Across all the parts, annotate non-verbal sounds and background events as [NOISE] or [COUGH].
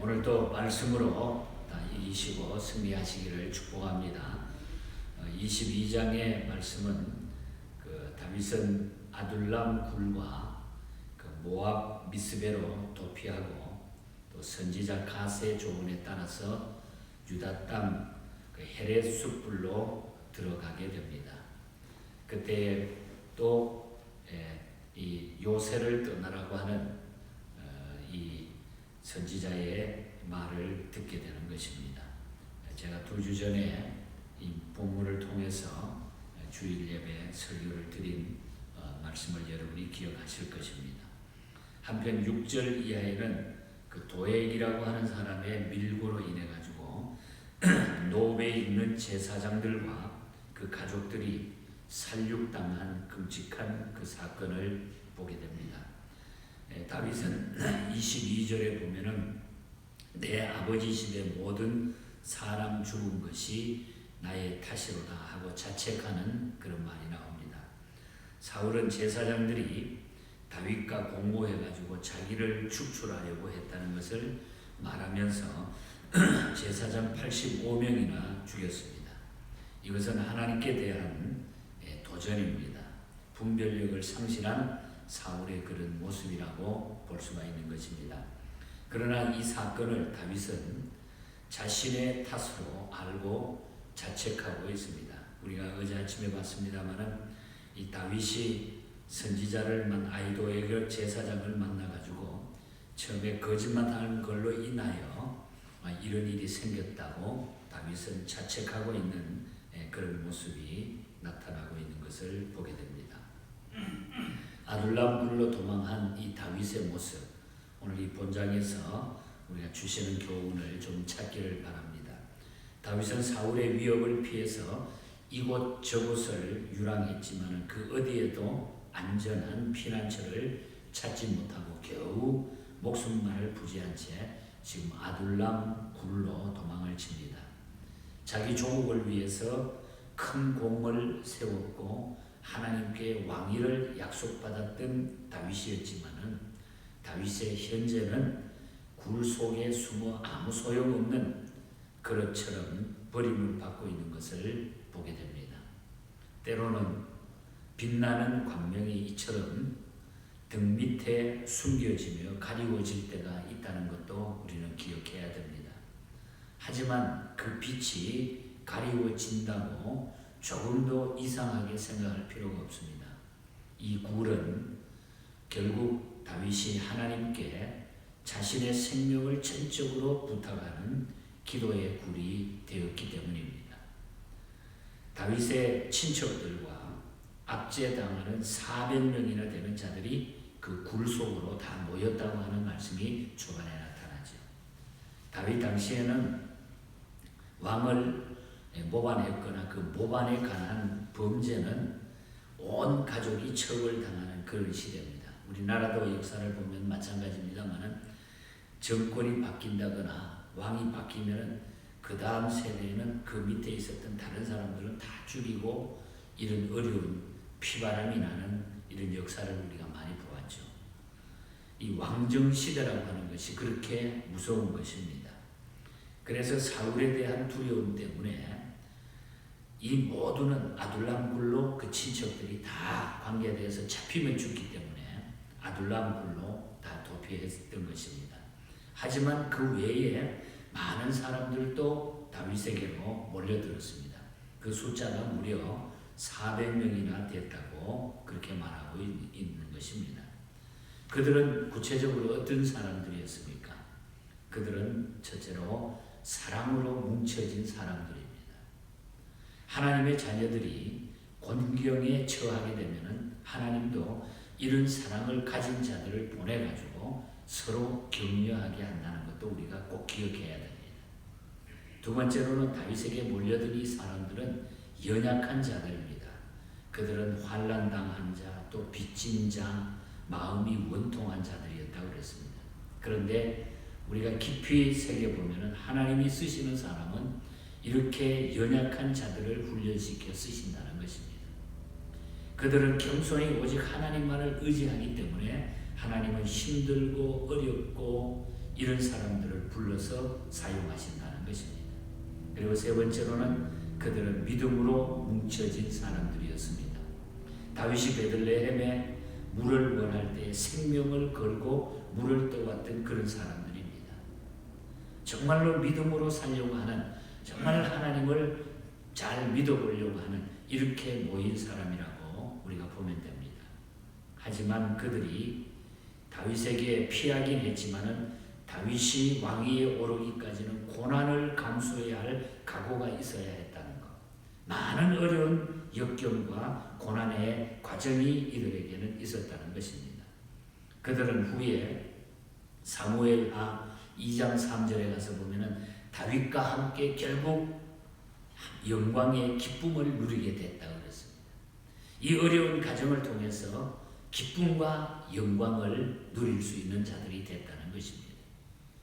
오늘도 말씀으로 다 이기시고 승리하시기를 축복합니다. 22장의 말씀은 그 다윗은 아둘람 굴과 그 모압 미스베로 도피하고 또 선지자 가세의 조언에 따라서 유다 땅그 헤레 숲불로 들어가게 됩니다. 그때 또 이 요새를 떠나라고 하는 어, 이 선지자의 말을 듣게 되는 것입니다. 제가 두 주 전에 이 본문을 통해서 주일 예배 설교를 드린 어, 말씀을 여러분이 기억하실 것입니다. 한편 6절 이하에는 그 도액이라고 하는 사람의 밀고로 인해 가지고 [CLEARS THROAT] 노베에 있는 제사장들과 그 가족들이 살육당한 끔찍한 그 사건을 보게 됩니다. 예, 다윗은 [CLEARS THROAT] 22절에 보면은 내 아버지 시대 모든 사람 죽은 것이 나의 탓이로다 하고 자책하는 그런 말이 나옵니다. 사울은 제사장들이 다윗과 공모해가지고 자기를 축출하려고 했다는 것을 말하면서 [CLEARS THROAT] 제사장 85명이나 죽였습니다. 이것은 하나님께 대한 도전입니다. 분별력을 상실한 사울의 그런 모습이라고 볼 수가 있는 것입니다. 그러나 이 사건을 다윗은 자신의 탓으로 알고 자책하고 있습니다. 우리가 어제 아침에 봤습니다만은 이 다윗이 선지자를 만 아이도에게 제사장을 만나가지고 처음에 거짓말하는 걸로 인하여 이런 일이 생겼다고 다윗은 자책하고 있는 그런 모습이 나타나고 있는 것을 보게 됩니다. 아둘람 굴로 도망한 이 다윗의 모습 오늘 이 본장에서 우리가 주시는 교훈을 좀 찾기를 바랍니다. 다윗은 사울의 위협을 피해서 이곳 저곳을 유랑했지만 그 어디에도 안전한 피난처를 찾지 못하고 겨우 목숨만을 부지한 채 지금 아둘람 굴로 도망을 칩니다. 자기 조국을 위해서 큰 공을 세웠고 하나님께 왕위를 약속받았던 다윗이었지만은 다윗의 현재는 굴 속에 숨어 아무 소용없는 그릇처럼 버림을 받고 있는 것을 보게 됩니다. 때로는 빛나는 광명이 이처럼 등 밑에 숨겨지며 가리워질 때가 있다는 것도 우리는 기억해야 됩니다. 하지만 그 빛이 가리워진다고 조금도 이상하게 생각할 필요가 없습니다. 이 굴은 결국 다윗이 하나님께 자신의 생명을 전적으로 부탁하는 기도의 굴이 되었기 때문입니다. 다윗의 친척들과 압제당하는 400명이나 되는 자들이 그 굴 속으로 다 모였다고 하는 말씀이 초반에 나타나죠. 다윗 당시에는 왕을 모반했거나 그 모반에 관한 범죄는 온 가족이 처벌 당하는 그런 시대입니다. 우리나라도 역사를 보면 마찬가지입니다만은 정권이 바뀐다거나 왕이 바뀌면은 그 다음 세대에는 그 밑에 있었던 다른 사람들은 다 죽이고 이런 어려운 피바람이 나는 이런 역사를 우리가 많이 보았죠. 이 왕정 시대라고 하는 것이 그렇게 무서운 것입니다. 그래서 사울에 대한 두려움 때문에 이 모두는 아둘람굴로 그 친척들이 다 관계돼서 잡히면 죽기 때문에 아둘람굴로 다 도피했던 것입니다. 하지만 그 외에 많은 사람들도 다윗에게로 몰려들었습니다. 그 숫자가 무려 400명이나 됐다고 그렇게 말하고 있는 것입니다. 그들은 구체적으로 어떤 사람들이었습니까? 그들은 첫째로 사랑으로 뭉쳐진 사람들이 하나님의 자녀들이 곤경에 처하게 되면은 하나님도 이런 사랑을 가진 자들을 보내가지고 서로 격려하게 한다는 것도 우리가 꼭 기억해야 됩니다. 두 번째로는 다윗에게 몰려든 이 사람들은 연약한 자들입니다. 그들은 환란 당한 자, 또 빚진 자, 마음이 원통한 자들이었다고 그랬습니다. 그런데 우리가 깊이 새겨 보면은 하나님이 쓰시는 사람은 이렇게 연약한 자들을 훈련시켜 쓰신다는 것입니다. 그들은 겸손히 오직 하나님만을 의지하기 때문에 하나님은 힘들고 어렵고 이런 사람들을 불러서 사용하신다는 것입니다. 그리고 세 번째로는 그들은 믿음으로 뭉쳐진 사람들이었습니다. 다윗이 베들레헴에 물을 원할 때 생명을 걸고 물을 떠왔던 그런 사람들입니다. 정말로 믿음으로 살려고 하는 정말 하나님을 잘 믿어보려고 하는 이렇게 모인 사람이라고 우리가 보면 됩니다. 하지만 그들이 다윗에게 피하긴 했지만은 다윗이 왕위에 오르기까지는 고난을 감수해야 할 각오가 있어야 했다는 것. 많은 어려운 역경과 고난의 과정이 이들에게는 있었다는 것입니다. 그들은 후에 사무엘 하 2장 3절에 가서 보면은 다윗과 함께 결국 영광의 기쁨을 누리게 됐다고 그랬습니다. 이 어려운 과정을 통해서 기쁨과 영광을 누릴 수 있는 자들이 됐다는 것입니다.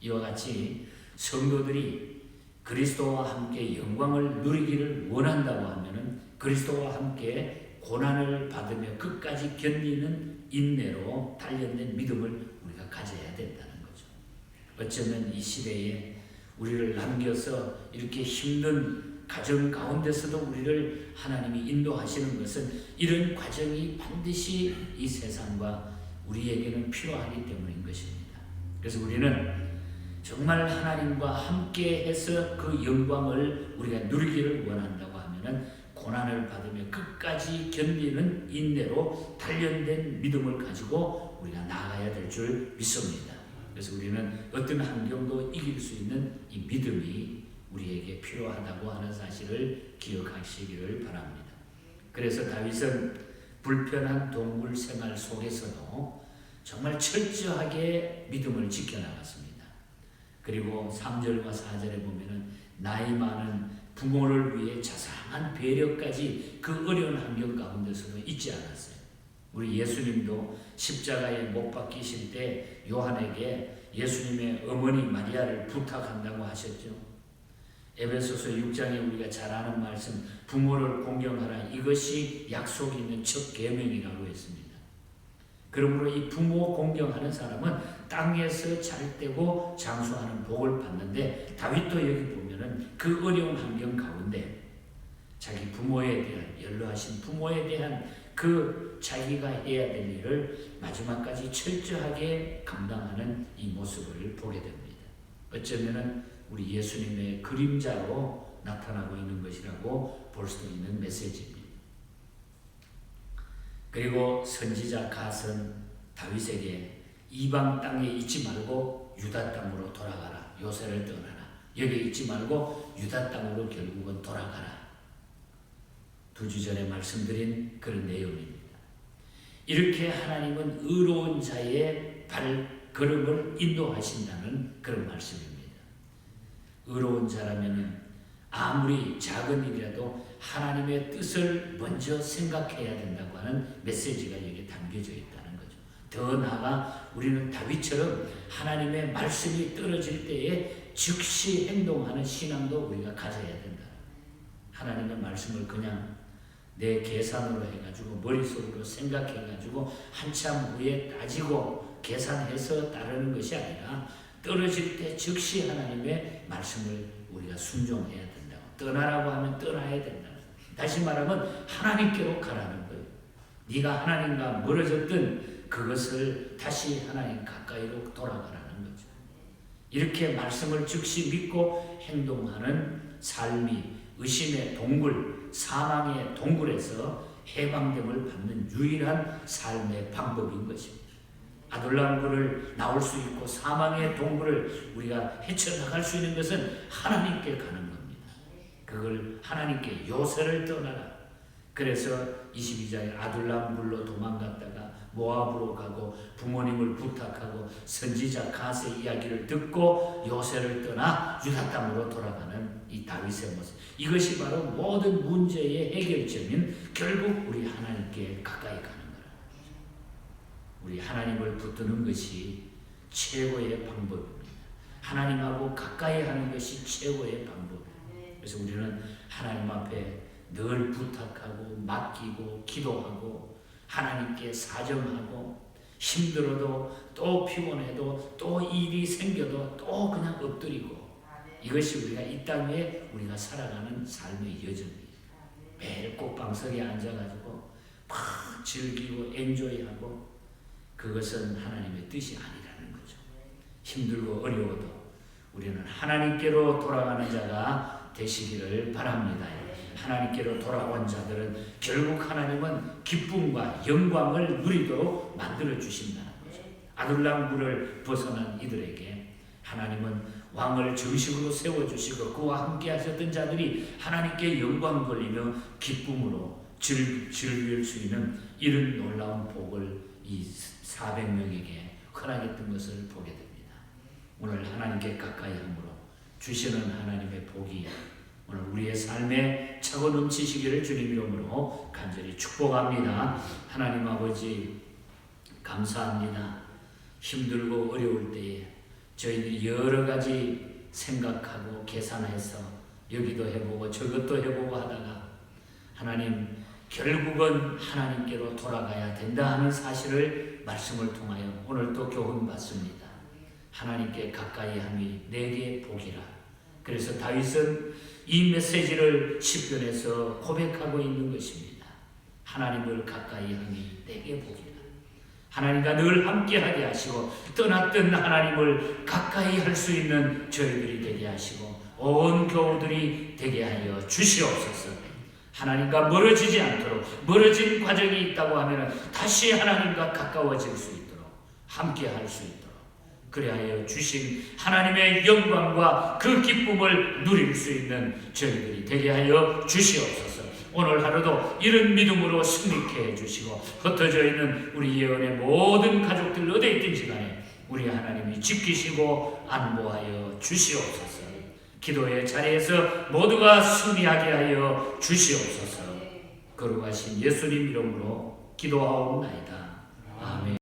이와 같이 성도들이 그리스도와 함께 영광을 누리기를 원한다고 하면은 그리스도와 함께 고난을 받으며 끝까지 견디는 인내로 단련된 믿음을 우리가 가져야 된다는 거죠. 어쩌면 이 시대에 우리를 남겨서 이렇게 힘든 가정 가운데서도 우리를 하나님이 인도하시는 것은 이런 과정이 반드시 이 세상과 우리에게는 필요하기 때문인 것입니다. 그래서 우리는 정말 하나님과 함께 해서 그 영광을 우리가 누리기를 원한다고 하면은 고난을 받으며 끝까지 견디는 인내로 단련된 믿음을 가지고 우리가 나아가야 될 줄 믿습니다. 그래서 우리는 어떤 환경도 이길 수 있는 이 믿음이 우리에게 필요하다고 하는 사실을 기억하시기를 바랍니다. 그래서 다윗은 불편한 동물 생활 속에서도 정말 철저하게 믿음을 지켜나갔습니다. 그리고 3절과 4절에 보면은 나이 많은 부모를 위해 자상한 배려까지 그 어려운 환경 가운데서도 잊지 않았어요. 우리 예수님도 십자가에 못 박히실 때 요한에게 예수님의 어머니 마리아를 부탁한다고 하셨죠. 에베소서 6장에 우리가 잘 아는 말씀 부모를 공경하라 이것이 약속이 있는 첫 계명이라고 했습니다. 그러므로 이 부모 공경하는 사람은 땅에서 잘 되고 장수하는 복을 받는데 다윗도 여기 보면은 그 어려운 환경 가운데 자기 부모에 대한 연로하신 부모에 대한 그 자기가 해야 될 일을 마지막까지 철저하게 감당하는 이 모습을 보게 됩니다. 어쩌면은 우리 예수님의 그림자로 나타나고 있는 것이라고 볼 수도 있는 메시지입니다. 그리고 선지자 가선 다윗에게 이방 땅에 있지 말고 유다 땅으로 돌아가라. 요새를 떠나라. 여기 있지 말고 유다 땅으로 결국은 돌아가라. 두 주 전에 말씀드린 그런 내용입니다. 이렇게 하나님은 의로운 자의 발걸음을 인도하신다는 그런 말씀입니다. 의로운 자라면 아무리 작은 일이라도 하나님의 뜻을 먼저 생각해야 된다고 하는 메시지가 여기 담겨져 있다는 거죠. 더 나아가 우리는 다윗처럼 하나님의 말씀이 떨어질 때에 즉시 행동하는 신앙도 우리가 가져야 된다. 하나님의 말씀을 그냥 내 계산으로 해가지고 머릿속으로 생각해가지고 한참 후에 따지고 계산해서 따르는 것이 아니라 떨어질 때 즉시 하나님의 말씀을 우리가 순종해야 된다고. 떠나라고 하면 떠나야 된다. 다시 말하면 하나님께로 가라는 거예요. 네가 하나님과 멀어졌던 그것을 다시 하나님 가까이로 돌아가라는 거죠. 이렇게 말씀을 즉시 믿고 행동하는 삶이 의심의 동굴, 사망의 동굴에서 해방됨을 받는 유일한 삶의 방법인 것입니다. 아둘람굴을 나올 수 있고 사망의 동굴을 우리가 헤쳐나갈 수 있는 것은 하나님께 가는 겁니다. 그걸 하나님께 요새를 떠나라. 그래서 22장에 아둘람굴로 도망갔다가 모압으로 가고 부모님을 부탁하고 선지자 가세 이야기를 듣고 요새를 떠나 유다 땅으로 돌아가는 이 다윗의 모습. 이것이 바로 모든 문제의 해결점인 결국 우리 하나님께 가까이 가는 거라. 우리 하나님을 붙드는 것이 최고의 방법입니다. 하나님하고 가까이 하는 것이 최고의 방법입니다. 그래서 우리는 하나님 앞에 늘 부탁하고 맡기고 기도하고 하나님께 사정하고 힘들어도 또 피곤해도 또 일이 생겨도 또 그냥 엎드리고 이것이 우리가 이 땅에 우리가 살아가는 삶의 여정이에요. 매일 꽃방석에 앉아가지고 막 즐기고 엔조이하고 그것은 하나님의 뜻이 아니라는 거죠. 힘들고 어려워도 우리는 하나님께로 돌아가는 자가 되시기를 바랍니다. 하나님께로 돌아온 자들은 결국 하나님은 기쁨과 영광을 누리도록 만들어 주신다는 거죠. 아둘람굴을 벗어난 이들에게 하나님은 왕을 정식으로 세워 주시고 그와 함께 하셨던 자들이 하나님께 영광 돌리며 기쁨으로 즐, 즐길 수 있는 이런 놀라운 복을 이 400명에게 허락했던 것을 보게 됩니다. 오늘 하나님께 가까이 함으로 주시는 하나님의 복이 오늘 우리의 삶에 차고 넘치시기를 주님 이름으로 간절히 축복합니다. 하나님 아버지 감사합니다. 힘들고 어려울 때에 저희들이 여러 가지 생각하고 계산해서 여기도 해보고 저것도 해보고 하다가 하나님 결국은 하나님께로 돌아가야 된다 하는 사실을 말씀을 통하여 오늘 또 교훈 받습니다. 하나님께 가까이 함이 내게 복이라. 그래서 다윗은 이 메시지를 시편에서 고백하고 있는 것입니다. 하나님을 가까이 함이 내게 복이라. 하나님과 늘 함께하게 하시고 떠났던 하나님을 가까이 할 수 있는 저희들이 되게 하시고 온 교우들이 되게 하여 주시옵소서. 하나님과 멀어지지 않도록 멀어진 과정이 있다고 하면 다시 하나님과 가까워질 수 있도록 함께할 수 있도록 그리하여 주신 하나님의 영광과 그 기쁨을 누릴 수 있는 저희들이 되게 하여 주시옵소서. 오늘 하루도 이런 믿음으로 승리케 해주시고 흩어져 있는 우리 예언의 모든 가족들 어디 있든지 간에 우리 하나님이 지키시고 안보하여 주시옵소서. 기도의 자리에서 모두가 승리하게 하여 주시옵소서. 거룩하신 예수님 이름으로 기도하옵나이다. 아멘.